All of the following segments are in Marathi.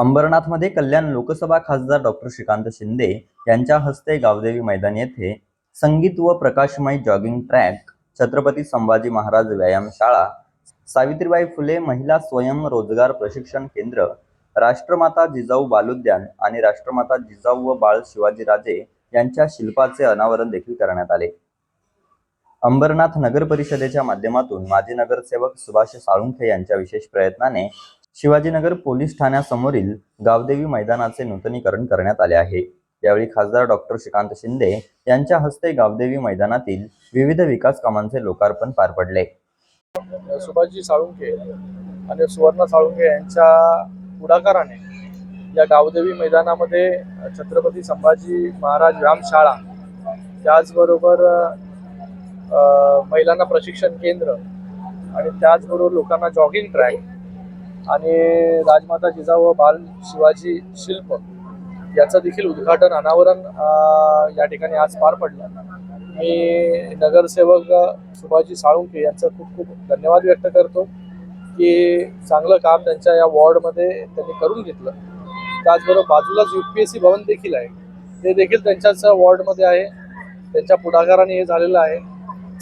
अंबरनाथमध्ये कल्याण लोकसभा खासदार डॉक्टर श्रीकांत शिंदे यांच्या हस्ते गावदेवी मैदान येथे संगीत व प्रकाशमय जॉगिंग ट्रॅक छत्रपती संभाजी महाराज व्यायामशाळा सावित्रीबाई फुले महिला स्वयंरोजगार प्रशिक्षण केंद्र राष्ट्रमाता जिजाऊ बालोद्यान आणि राष्ट्रमाता जिजाऊ व बाळ शिवाजीराजे यांच्या शिल्पाचे अनावरण देखील करण्यात आले. अंबरनाथ नगर परिषदेच्या माध्यमातून माजी नगरसेवक सुभाष साळुंखे यांच्या विशेष प्रयत्नाने शिवाजीनगर पोलीस ठाण्यासमोरील गावदेवी मैदानाचे नूतनीकरण करण्यात आले आहे. यावेळी खासदार डॉक्टर श्रीकांत शिंदे यांच्या हस्ते गावदेवी मैदानातील विविध विकास कामांचे लोकार्पण पार पडले. सुभाषजी साळुंके आणि सुवर्ण साळुंके यांच्या पुढाकाराने या गावदेवी मैदानामध्ये छत्रपती संभाजी महाराज व्यायामशाळा त्याचबरोबर महिलांना प्रशिक्षण केंद्र आणि त्याचबरोबर लोकांना जॉगिंग ट्रॅक आणि राजमाता जिजाऊ व बाल शिवाजी शिल्प याचं देखील उद्घाटन अनावरण या ठिकाणी आज पार पडलं. मी नगरसेवक सुभाजी साळुंके यांचं खूप खूप धन्यवाद व्यक्त करतो की चांगलं काम त्यांच्या या वॉर्डमध्ये त्यांनी करून घेतलं. त्याचबरोबर बाजूलाच यू पी एस सी भवन देखील आहे. ते देखील त्यांच्याच वॉर्डमध्ये आहे. त्यांच्या पुढाकाराने हे झालेलं आहे.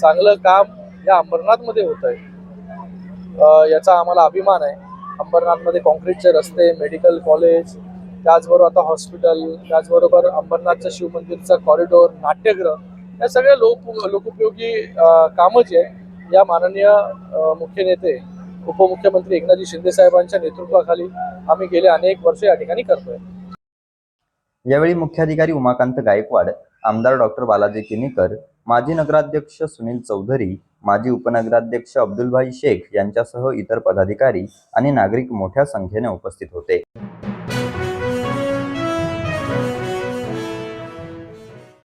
चांगलं काम या अंबरनाथमध्ये होत आहे याचा आम्हाला अभिमान आहे. अंबरनाथमध्ये कॉन्क्रीटचे रस्ते मेडिकल कॉलेज त्याचबरोबर आता हॉस्पिटल त्याचबरोबर अंबरनाथचं शिवमंदिरचा कॉरिडॉर नाट्यगृह या सगळ्या लोक लोकोपयोगी कामं जे आहे या माननीय मुख्य नेते उपमुख्यमंत्री एकनाथजी शिंदे साहेबांच्या नेतृत्वाखाली आम्ही गेले अनेक वर्ष या ठिकाणी करतोय. यावेळी मुख्याधिकारी उमाकांत गायकवाड आमदार डॉक्टर बालाजी किनीकर माजी नगराध्यक्ष सुनील चौधरी माजी उपनगराध्यक्ष अब्दुलभाई शेख यांच्यासह इतर पदाधिकारी आणि नागरिक मोठ्या संख्येने उपस्थित होते.